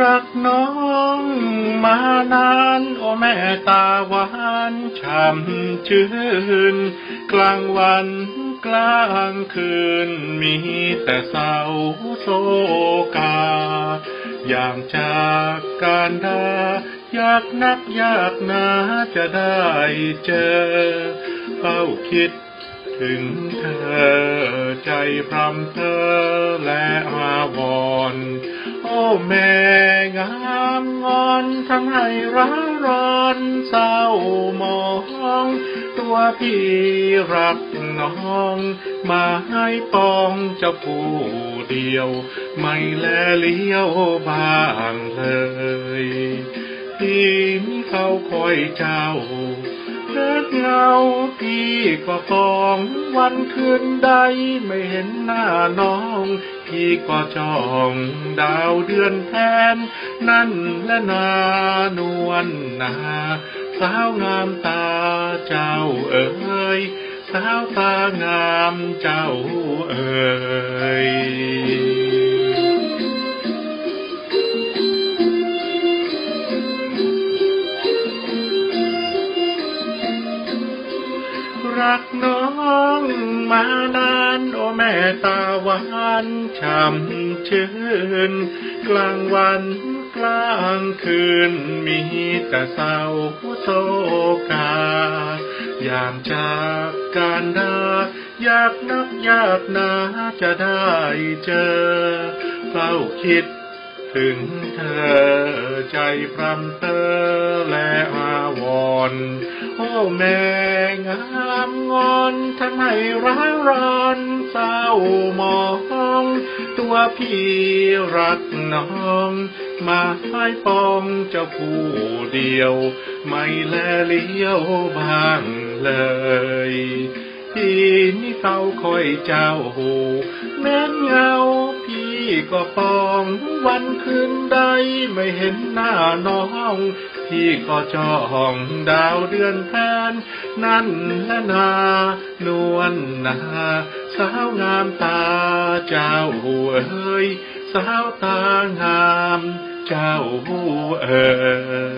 รักน้องมานานโอแม่ตาหวานช่ำชื่น กลางวันกลางคืน มีแต่เศร้าโศกา อย่างจากการดาอยากนักอยากหนาจะได้เจอเฝ้าคิดถึงเธอใจพรำเธอและอาวรณ์ แม่งามงอนทำให้ร้าร้อนเศร้ามอง ตัวพี่รักน้องมาให้ปองเจ้าผู้เดียว ไม่แลเลี้ยวบ้างเลยพี่มีเขาคอยเจ้า เลิกเงาพี่ก็ฟองวันคืนใดไม่เห็นหน้าน้อง พี่ก็จ้องดาวเดือนแทน นั่นและนานวลนา สาวงามตาเจ้าเอ๋ยสาวตางามเจ้าเอ๋ย รักน้องมานานโอแม่ตาหวานช่ำชื่น กลางวันกลางคืนมีแต่เศร้าโศกายามจากการดาอยากนักอยากนาจะได้เจอเฝ้าคิด ถึงเธอใจพรำเธอและอาวรโอ้แม่งามงอนทำให้ร้าวร้อนเศร้ามอง ตัวพี่รักน้องมาให้ปองเจ้าผู้เดียว ไม่แลเลี้ยวบ้างเลยพี่นี่เขาคอยเจ้าแม้นเง ก็ปองวันคืนใดไม่เห็นหน้าน้อง พี่ก็จ้องดาวเดือนแทน นั่นและนานวลนาสาวงามตาเจ้าเอ๋ยสาวตางามเจ้าเอ๋ย